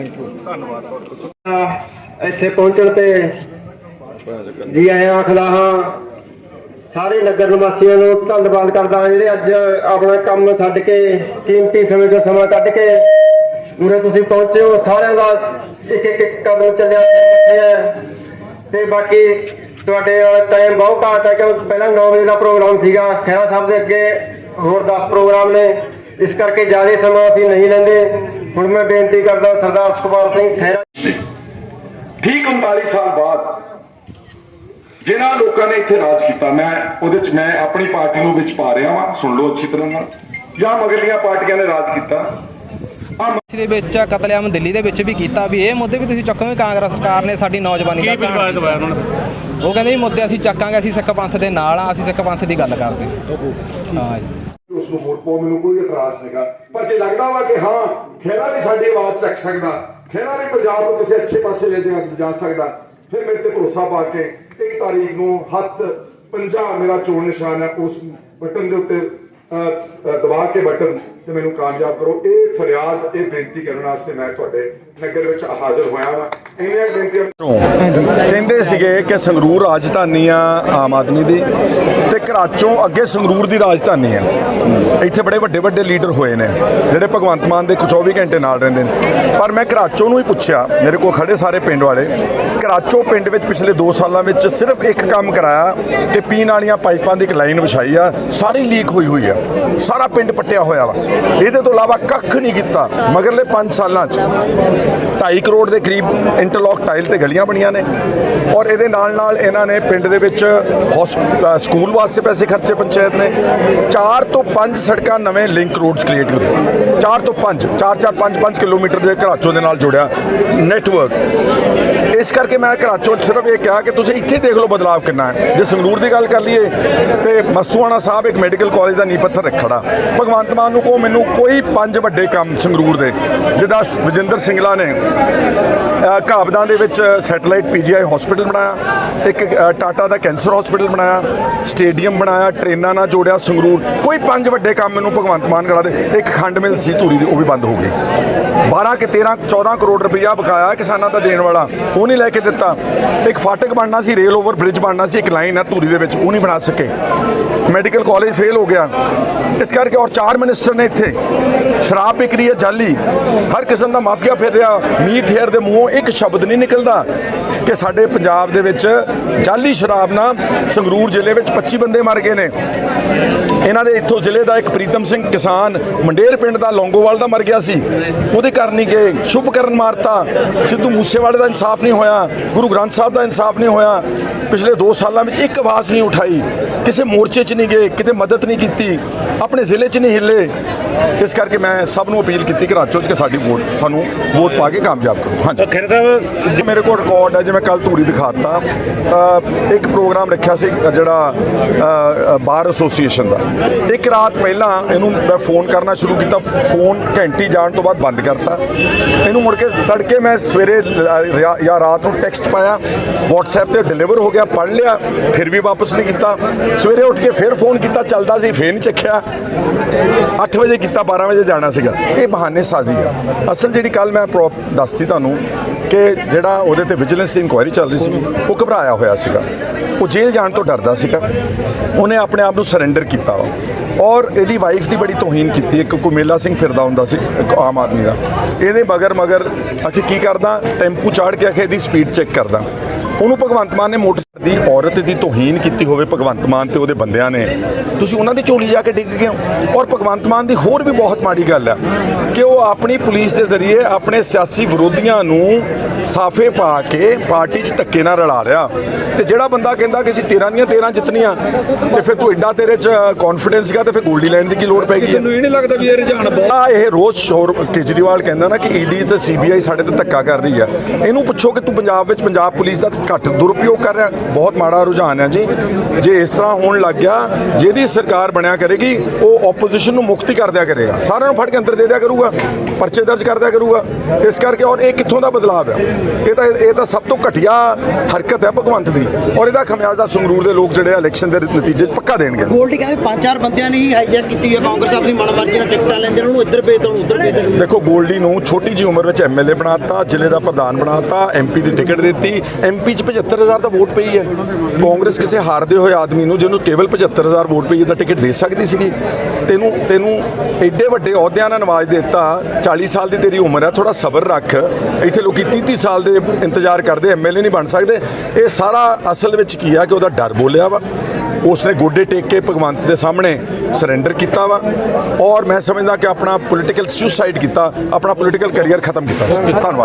Thank you ਧੰਨਵਾਦ ਇੱਥੇ ਪਹੁੰਚਣ ਤੇ ਜੀ ਆਇਆਂ ਆਖਦਾ ਹਾਂ ਸਾਰੇ ਨਗਰ ਨਿਵਾਸੀਆਂ ਨੂੰ ਧੰਨਵਾਦ ਕਰਦਾ ਹਾਂ। ਜਿਹੜੇ ਅੱਜ ਆਪਣਾ ਕੰਮ ਛੱਡ ਕੇ ਕੀਮਤੀ ਸਮੇਂ ਤੋਂ ਸਮਾਂ ਕੱਢ ਕੇ ਉਰੇ ਤੁਸੀਂ ਪਹੁੰਚੇ ਹੋ। ਸਾਰਿਆਂ ਦਾ ਇੱਕ ਇੱਕ ਇੱਕ ਕਦਮ ਚੱਲਿਆ ਹੈ ਤੇ ਬਾਕੀ ਤੁਹਾਡੇ ਵਾਲਾ ਟਾਈਮ ਬਹੁਤ ਘੱਟ ਹੈ ਕਿਉਂਕਿ ਪਹਿਲਾਂ 9 ਵਜੇ ਦਾ ਪ੍ਰੋਗਰਾਮ ਸੀਗਾ। ਖੈਰਾ ਸਾਹਿਬ ਦੇ ਅੱਗੇ ਹੋਰ 10 ਪ੍ਰੋਗਰਾਮ ਨੇ। ਇਸ ਕਰਕੇ ਜ਼ਿਆਦਾ ਸਮਾਂ ਅਸੀਂ ਨਹੀਂ ਲੈਂਦੇ। ਹੁਣ ਮੈਂ ਬੇਨਤੀ ਕਰਦਾ ਸਰਦਾਰ ਸੁਖਪਾਲ ਸਿੰਘ ਖਹਿਰਾ ਠੀਕ 39 ਸਾਲ ਬਾਅਦ ਜਿਨ੍ਹਾਂ ਲੋਕਾਂ ਨੇ ਇੱਥੇ ਰਾਜ ਕੀਤਾ ਮੈਂ ਉਹਦੇ ਚ ਮੈਂ ਆਪਣੀ ਪਾਰਟੀ ਨੂੰ ਵਿੱਚ ਪਾ ਰਿਹਾ ਹਾਂ ਸੁਣ ਲਓ ਅੱਛੀ ਤਰ੍ਹਾਂ ਨਾਲ। ਜਾਂ ਮਗਰਲੀਆਂ ਪਾਰਟੀਆਂ ਨੇ ਰਾਜ ਕੀਤਾ। ਆ ਦੇ ਵਿੱਚ ਕਤਲੇਆਮ ਦਿੱਲੀ ਦੇ ਵਿੱਚ ਵੀ ਕੀਤਾ ਵੀ ਇਹ ਮੁੱਦੇ ਵੀ ਤੁਸੀਂ ਚੱਕੋਗੇ ਕਾਂਗਰਸ ਸਰਕਾਰ ਨੇ ਸਾਡੀ ਨੌਜਵਾਨੀ ਦਾ ਧਿਆਨ ਦਵਾਇਆ ਉਹਨਾਂ ਨੇ ਉਹ ਕਹਿੰਦੇ ਵੀ ਮੁੱਦੇ ਅਸੀਂ ਚੱਕਾਂਗੇ ਅਸੀਂ ਸਿੱਖ ਪੰਥ ਦੇ ਨਾਲ ਆ ਅਸੀਂ ਸਿੱਖ ਪੰਥ ਦੀ ਗੱਲ ਕਰਦੇ ਹਾਂ ਜੀ। ਉਸ ਨੂੰ ਵੋਟ ਪਾਓ ਮੈਨੂੰ ਕੋਈ ਇਤਰਾਜ਼ ਨਹੀਂਗਾ ਪਰ ਜੇ ਲੱਗਦਾ ਵਾ ਕਿ ਹਾਂ ਖੇਰਾ ਵੀ ਸਾਡੀ ਆਵਾਜ਼ ਚੱਕ ਸਕਦਾ ਖੇਰਾ ਵੀ ਪੰਜਾਬ ਨੂੰ ਕਿਸੇ ਅੱਛੇ ਪਾਸੇ ਲੈ ਜਾ ਜਾ ਸਕਦਾ, ਫਿਰ ਮੇਰੇ ਤੇ ਭਰੋਸਾ ਪਾ ਕੇ ਇੱਕ ਤਾਰੀਖ ਨੂੰ ਹੱਥ ਪੰਜਾਬ ਮੇਰਾ ਚੋਣ ਨਿਸ਼ਾਨ ਹੈ, ਉਸ ਬਟਨ ਦੇ ਉੱਤੇ ਦਬਾ ਕੇ ਬਟਨ ਤੇ ਮੈਨੂੰ ਕਾਮਯਾਬ ਕਰੋ। ਇਹ ਫਰਿਆਦ, ਇਹ ਬੇਨਤੀ ਕਰਨ ਵਾਸਤੇ ਮੈਂ ਤੁਹਾਡੇ ਨਗਰ ਵਿੱਚ ਹਾਜ਼ਰ ਹੋਇਆ ਵਾ। ਇੰਨੀਆਂ ਬੇਨਤੀਆਂ ਕਹਿੰਦੇ ਸੀਗੇ ਕਿ ਸੰਗਰੂਰ ਰਾਜਧਾਨੀ ਆ ਆਮ ਆਦਮੀ ਦੀ। ਤੇ ਘਰਾਚੋਂ ਅੱਗੇ ਸੰਗਰੂਰ ਦੀ ਰਾਜਧਾਨੀ ਹੈ। ਇੱਥੇ ਬੜੇ ਵੱਡੇ ਵੱਡੇ ਲੀਡਰ ਹੋਏ ਨੇ, ਜਿਹੜੇ ਭਗਵੰਤ ਮਾਨ ਦੇ 24 ਘੰਟੇ ਨਾਲ ਰਹਿੰਦੇ ਨੇ। ਪਰ ਮੈਂ ਘਰਾਚੋਂ ਨੂੰ ਹੀ ਪੁੱਛਿਆ, ਮੇਰੇ ਕੋਲ ਖੜੇ ਸਾਰੇ ਪਿੰਡ ਵਾਲੇ ਕਰਾਚੋ ਪਿੰਡ ਵਿੱਚ ਪਿਛਲੇ 2 ਸਾਲਾਂ ਵਿੱਚ ਸਿਰਫ ਇੱਕ ਕੰਮ ਕਰਾਇਆ ਕਿ ਪੀਣ ਵਾਲੀਆਂ ਪਾਈਪਾਂ ਦੀ ਇੱਕ ਲਾਈਨ ਵਿਛਾਈ ਆ, ਸਾਰੀ ਲੀਕ ਹੋਈ ਹੋਈ ਆ। ਸਾਰਾ ਪਿੰਡ ਪੱਟਿਆ ਹੋਇਆ ਵਾ। ਇਹਦੇ ਤੋਂ ਇਲਾਵਾ ਕੱਖ ਨਹੀਂ ਕੀਤਾ, ਮਗਰਲੇ 5 ਸਾਲਾਂ 'ਚ। 2.5 ਕਰੋੜ ਦੇ ਕਰੀਬ ਇੰਟਰਲੌਕ ਟਾਈਲ ਤੇ ਗਲੀਆਂ ਬਣੀਆਂ ਨੇ। ਔਰ ਇਹਦੇ ਨਾਲ ਨਾਲ ਇਹਨਾਂ ਨੇ ਪਿੰਡ ਦੇ ਵਿੱਚ ਹੌਸ- ਸਕੂਲ ਵਾਸਤੇ ਪੈਸੇ ਖਰਚੇ ਪੰਚਾਇਤ ਨੇ। 4 ਤੋਂ 5 ਸੜਕਾਂ ਨਵੇਂ ਲਿੰਕ ਰੋਡਸ ਕ੍ਰੀਏਟ ਕਰੇ 4 ਤੋਂ 5 4 4 5 5 ਕਿਲੋਮੀਟਰ ਦੇ ਘਰਾਚੋਂ ਦੇ ਨਾਲ ਜੁੜਿਆ ਨੈਟਵਰਕ। ਇਸ ਕਰਕੇ ਮੈਂ ਘਰਾਚੋਂ ਸਿਰਫ ਇਹ ਕਿਹਾ ਕਿ ਤੁਸੀਂ ਇੱਥੇ ਦੇਖ ਲਓ ਬਦਲਾਵ ਕਿੰਨਾ ਹੈ। ਜੇ ਸੰਗਰੂਰ ਦੀ ਗੱਲ ਕਰ ਲਈਏ ਤੇ ਮਸਤੂਆਣਾ ਸਾਹਿਬ ਇੱਕ ਮੈਡੀਕਲ ਕਾਲਜ ਦਾ ਨੀਂਹ ਪੱਥਰ ਰੱਖੜਾ। ਭਗਵੰਤ ਮਾਨ ਨੂੰ ਕੋ ਮੈਨੂੰ ਕੋਈ ਪੰਜ ਵੱਡੇ ਕੰਮ ਸੰਗਰੂਰ ਦੇ। ਜਿਹਦਾ ਵਜਿੰਦਰ ਸਿੰਗਲਾ ਨੇ ਅ, ਦੇ ਵਿੱਚ ਸੈਟੇਲਾਈਟ ਪੀਜੀਆਈ ਹਸਪੀਟਲ ਬਣਾਇਆ। ਇੱਕ ਟਾਟਾ ਦਾ ਕੈਂਸਰ ਹਸਪੀਟਲ ਬਣਾਇਆ। ਸਟੇਡੀਅਮ ਬਣਾਇਆ, ਟ੍ਰੇਨਾਂ ਨਾਲ ਜੋੜਿਆ, ਸੰਗਰੂਰ। ਕੋਈ ਪੰਜ ਵੱਡੇ ਕੰਮ ਮੈਨੂੰ ਭਗਵੰਤ ਮਾਨ ਕਰਾ ਦੇ, ਇੱਕ ਖੰਡ ਮਿਲ ਸੀ ਧੂਰੀ ਦੀ, ਉਹ ਵੀ ਬੰਦ ਹੋ ਗਈ। 12 ਕਿ 13 14 ਕਰੋੜ ਰੁਪਇਆ ਬਕਾਇਆ ਕਿਸਾਨਾਂ ਦਾ ਦੇਣ ਵਾਲਾ। ਉਹ ਨਹੀਂ ਲੈ ਕੇ ਦਿੱਤਾ। ਇੱਕ ਫਾਟਕ ਬਣਨਾ ਸੀ, ਰੇਲ ਓਵਰ ਬ੍ਰਿਜ ਬਣਨਾ ਸੀ, ਇੱਕ ਲਾਈਨ ਹੈ ਧੂਰੀ ਦੇ ਵਿੱਚ, ਉਹ ਨਹੀਂ ਬਣਾ ਸਕੇ। ਮੈਡੀਕਲ ਕਾਲਜ ਫੇਲ ਹੋ ਗਿਆ। ਇਸ ਕਰਕੇ ਔਰ ਚਾਰ ਮਿਨਿਸਟਰ ਨੇ ਇੱਥੇ। ਸ਼ਰਾਬ ਵਿਕ ਰਹੀ ਹੈ, ਜਾਲੀ। ਹਰ ਕਿਸਮ ਦਾ ਮਾਫੀਆ ਫਿਰ ਰਿਹਾ। ਮੀਤ ਹੇਅਰ ਦੇ ਮੂੰਹੋਂ ਇੱਕ ਸ਼ਬਦ ਨਹੀਂ ਨਿਕਲਦਾ ਕਿ ਸਾਡੇ ਪੰਜਾਬ ਦੇ ਵਿੱਚ ਜਾਲੀ ਸ਼ਰਾਬ ਨਾਲ ਸੰਗਰੂਰ ਜ਼ਿਲ੍ਹੇ ਵਿੱਚ 25 ਬੰਦੇ ਮਰ ਗਏ ਨੇ। ਇਹਨਾਂ ਦੇ ਇੱਥੋਂ ਜ਼ਿਲ੍ਹੇ ਦਾ ਇੱਕ ਪ੍ਰੀਤਮ ਸਿੰਘ ਕਿਸਾਨ, ਮੰਡੇਰ ਪਿੰਡ ਦਾ ਲੌਂਗੋਵਾਲ ਦਾ ਮਰ ਗਿਆ ਸੀ। ਉਹਦੇ ਘਰ ਨਹੀਂ ਗਏ। ਸ਼ੁਭਕਰਨ ਮਾਰਤਾ। ਸਿੱਧੂ ਮੂਸੇਵਾਲੇ ਦਾ ਇਨਸਾਫ ਨਹੀਂ ਹੋਇਆ। ਗੁਰੂ ਗ੍ਰੰਥ ਸਾਹਿਬ ਦਾ ਇਨਸਾਫ ਨਹੀਂ ਹੋਇਆ। ਪਿਛਲੇ 2 ਸਾਲਾਂ ਵਿੱਚ ਇੱਕ ਆਵਾਜ਼ ਨਹੀਂ ਉਠਾਈ। ਕਿਸੇ ਮੋਰਚੇ 'ਚ ਨਹੀਂ ਗਏ ਕਿਤੇ ਮਦਦ ਨਹੀਂ ਕੀਤੀ ਆਪਣੇ ਜ਼ਿਲ੍ਹੇ 'ਚ ਨਹੀਂ ਹਿੱਲੇ। ਇਸ ਕਰਕੇ ਮੈਂ ਸਭ ਨੂੰ ਅਪੀਲ ਕੀਤੀ ਕਿ ਰਾਜੋ 'ਚ ਕਿ ਸਾਡੀ ਵੋਟ ਸਾਨੂੰ ਵੋਟ ਪਾ ਕੇ ਕਾਮਯਾਬ ਕਰੋ। ਹਾਂਜੀ। ਖੇਰ ਸਾਹਿਬ ਮੇਰੇ ਕੋਲ ਰਿਕਾਰਡ ਹੈ ਜਿਵੇਂ ਕੱਲ ਧੂਰੀ ਦਿਖਾਤਾ। ਇੱਕ ਪ੍ਰੋਗਰਾਮ ਰੱਖਿਆ ਸੀ ਜਿਹੜਾ ਬਾਰ ਐਸੋਸੀਏਸ਼ਨ ਦਾ। ਇੱਕ ਰਾਤ ਪਹਿਲਾਂ ਇਹਨੂੰ ਮੈਂ ਫੋਨ ਕਰਨਾ ਸ਼ੁਰੂ ਕੀਤਾ ਫੋਨ ਘੰਟੀ ਜਾਣ ਤੋਂ ਬਾਅਦ ਬੰਦ ਕਰਤਾ। ਇਹਨੂੰ ਮੁੜ ਕੇ ਤੜਕੇ ਮੈਂ ਸਵੇਰੇ ਜਾਂ ਰਾਤ ਨੂੰ ਟੈਕਸਟ ਪਾਇਆ। WhatsApp ਤੇ ਡਿਲੀਵਰ ਹੋ ਗਿਆ ਪੜ ਲਿਆ ਫਿਰ ਵੀ ਵਾਪਸ ਨਹੀਂ ਕੀਤਾ। ਸਵੇਰੇ ਉੱਠ ਕੇ ਫਿਰ ਫੋਨ ਕੀਤਾ, ਚੱਲਦਾ ਸੀ, ਫੇਰ ਨਹੀਂ ਚੱਕਿਆ। 8 ਵਜੇ ਕੀਤਾ 12 ਵਜੇ ਜਾਣਾ ਸੀਗਾ। ਇਹ ਬਹਾਨੇ ਸਾਜ਼ੀ ਆ। ਅਸਲ ਜਿਹੜੀ ਕੱਲ ਮੈਂ ਪ੍ਰੋਪ ਦੱਸਤੀ ਤੁਹਾਨੂੰ ਕਿ ਜਿਹੜਾ ਉਹਦੇ ਤੇ ਵਿਜੀਲੈਂਸ ਦੀ ਇਨਕੁਆਇਰੀ ਚੱਲ ਰਹੀ ਸੀ, ਉਹ ਘਬਰਾਇਆ ਹੋਇਆ ਸੀਗਾ। ਉਹ ਜੇਲ੍ਹ ਜਾਣ ਤੋਂ ਡਰਦਾ ਸੀਗਾ। ਉਹਨੇ ਆਪਣੇ ਆਪ ਨੂੰ ਸਰੈਂਡਰ ਕੀਤਾ ਵਾ। ਔਰ ਇਹਦੀ ਵਾਈਫ ਦੀ ਬੜੀ ਤੋਹੀਨ ਕੀਤੀ। ਇੱਕ ਕੁਮੇਲਾ ਸਿੰਘ ਫਿਰਦਾ ਹੁੰਦਾ ਸੀ, ਇੱਕ ਆਮ ਆਦਮੀ ਦਾ। ਇਹਦੇ ਮਗਰ ਮਗਰ ਆਖੇ, ਕੀ ਕਰਦਾ? ਟੈਂਪੂ ਚਾੜ ਕੇ ਆਖੇ, ਇਹਦੀ ਸਪੀਡ ਚੈੱਕ ਕਰਦਾ। ਉਹਨੂੰ ਭਗਵੰਤ ਮਾਨ ਨੇ ਮੋਟਰ ਦੀ ਔਰਤ ਦੀ ਤੋਹੀਨ ਕੀਤੀ ਹੋਵੇ ਭਗਵੰਤ ਮਾਨ ਤੇ ਉਹਦੇ ਬੰਦਿਆਂ ਨੇ ਤੁਸੀਂ ਉਹਨਾਂ ਦੀ ਝੋਲੀ ਜਾ ਕੇ ਡਿੱਗ ਗਏ ਹੋ। ਔਰ ਭਗਵੰਤ ਮਾਨ ਦੀ ਹੋਰ ਵੀ ਬਹੁਤ ਮਾੜੀ ਗੱਲ ਹੈ ਕਿ ਉਹ ਆਪਣੀ ਪੁਲਿਸ ਦੇ ਜ਼ਰੀਏ ਆਪਣੇ ਸਿਆਸੀ ਵਿਰੋਧੀਆਂ ਨੂੰ ਸਾਫੇ ਪਾ ਕੇ ਪਾਰਟੀ 'ਚ ਧੱਕੇ ਨਾਲ ਰਲਾ ਰਿਹਾ ਤੇ ਜਿਹੜਾ ਬੰਦਾ ਕਹਿੰਦਾ ਕਿ ਅਸੀਂ 13 ਦੀਆਂ 13 ਜਿੱਤਣੀਆਂ ਤੇ ਫਿਰ ਤੂੰ ਐਡਾ ਤੇਰੇ 'ਚ ਕੌਨਫੀਡੈਂਸ ਸੀਗਾ ਤੇ ਫਿਰ ਗੋਲਡੀ ਲੈਣ ਦੀ ਕੀ ਲੋੜ ਪੈ ਗਈ ਹੈ? ਇਹ ਨਹੀਂ ਲੱਗਦਾ ਵੀ ਇਹ ਰੁਝਾਨ ਬਹੁਤ ਆ ਇਹ ਰੋਜ਼ ਸ਼ੋਰ ਕੇਜਰੀਵਾਲ ਕਹਿੰਦਾ ਨਾ ਕਿ ਈਡੀ ਤੇ ਸੀਬੀਆਈ ਸਾਡੇ ਤੇ ਧੱਕਾ ਕਰ ਰਹੀ ਹੈ। ਇਹਨੂੰ ਪੁੱਛੋ ਕਿ ਤੂੰ ਪੰਜਾਬ ਵਿੱਚ ਪੰਜਾਬ ਪੁਲਿਸ ਦਾ ਘੱਟ ਦੁਰਉਪਯੋਗ ਕਰ ਰਿਹਾ। ਬਹੁਤ ਮਾੜਾ ਰੁਝਾਨ ਹੈ ਜੀ। ਜੇ ਇਸ ਤਰ੍ਹਾਂ ਹੋਣ ਲੱਗ ਗਿਆ ਜਿਹਦੀ ਸਰਕਾਰ ਬਣਿਆ ਕਰੇਗੀ ਉਹ ਆਪੋਜੀਸ਼ਨ ਨੂੰ ਮੁਕਤੀ ਕਰ ਦਿਆ ਕਰੇਗਾ। ਸਾਰਿਆਂ ਨੂੰ ਫੜ ਕੇ ਅੰਦਰ ਦੇ ਦਿਆ ਕਰੂਗਾ ਪਰਚੇ ਦਰਜ ਕਰ ਦਿਆ ਕਰੂਗਾ। ਇਸ ਕਰਕੇ ਔਰ ਇਹ ਕਿੱਥੋਂ ਦਾ ਬਦਲਾਅ ਹੈ? ਇਹ ਤਾਂ ਇਹ ਤਾਂ ਸਭ ਤੋਂ ਘਟੀਆ ਹਰਕਤ ਹੈ ਭਗਵੰਤ ਦੀ। ਔਰ ਇਹਦਾ ਖਮਿਆਜ਼ਾ ਸੰਗਰੂਰ ਦੇ ਲੋਕ ਜਿਹੜੇ ਇਲੈਕਸ਼ਨ ਦੇ ਨਤੀਜੇ ਪੱਕਾ ਦੇਣਗੇ। ਗੋਲਡੀ ਕਹਿੰਦੇ ਪੰਜ ਚਾਰ ਬੰਦਿਆਂ ਨੇ ਹੀ ਹਾਈਜੈਕ ਕੀਤੀ ਹੈ। ਕਾਂਗਰਸ ਆਪਣੀ ਮਨਮਰਜ਼ੀ ਨਾਲ ਟਿਕਟਾਂ ਲੈਂਦੇ ਨੇ ਉਹਨੂੰ ਇੱਧਰ ਭੇਜ ਦੋ ਉੱਧਰ ਭੇਜ ਦੋ। ਦੇਖੋ ਗੋਲਡੀ ਨੂੰ ਛੋਟੀ ਜੀ ਉਮਰ ਵਿੱਚ ਐਮਐਲਏ ਬਣਾਤਾ ਜ਼ਿਲ੍ਹੇ ਦਾ ਪ੍ਰਧਾਨ ਬਣਾਤਾ ਐਮਪੀ ਦੀ ਟਿਕਟ ਦਿੱਤੀ। ਐਮਪੀ 'ਚ 75000 ਦਾ ਵੋਟ ਪਈ ਹੈ। ਕਾਂਗਰਸ ਕਿਸੇ ਹਾਰਦੇ ਹੋਏ ਆਦਮੀ ਨੂੰ, ਜਿਹਨੂੰ ਕੇਵਲ 75000 ਵੋਟ ਪਈ ਹੈ, ਤਾਂ ਟਿਕਟ ਦੇ ਸਕਦੀ ਸੀਗੀ। ਤੈਨੂੰ ਤੈਨੂੰ ਐਡੇ ਵੱਡੇ ਅਹੁਦਿਆਂ ਨਾਲ ਨਵਾਜ ਦਿੱਤਾ 40 ਸਾਲ ਦੀ ਤੇਰੀ ਉਮਰ ਹੈ ਥੋੜਾ ਸਬਰ ਰੱਖ। ਇੱਥੇ ਲੋਕੀ 30 30 ਸਾਲ ਦੇ ਇੰਤਜ਼ਾਰ ਕਰਦੇ ਐਮਐਲਏ ਨਹੀਂ ਬਣ ਸਕਦੇ। ਇਹ ਸਾਰਾ ਅਸਲ ਵਿੱਚ ਕੀ ਆ ਕਿ ਉਹਦਾ ਡਰ ਬੋਲਿਆ ਵਾ। ਉਸਨੇ ਗੋਡੇ ਟੇਕ ਕੇ ਭਗਵੰਤ ਦੇ ਸਾਹਮਣੇ ਸਰੈਂਡਰ ਕੀਤਾ ਵਾ। ਔਰ ਮੈਂ ਸਮਝਦਾ ਕਿ ਆਪਣਾ ਪੋਲੀਟੀਕਲ ਸੁਸਾਈਡ ਕੀਤਾ, ਆਪਣਾ ਪੋਲੀਟੀਕਲ ਕੈਰੀਅਰ ਖਤਮ ਕੀਤਾ। ਧੰਨਵਾਦ।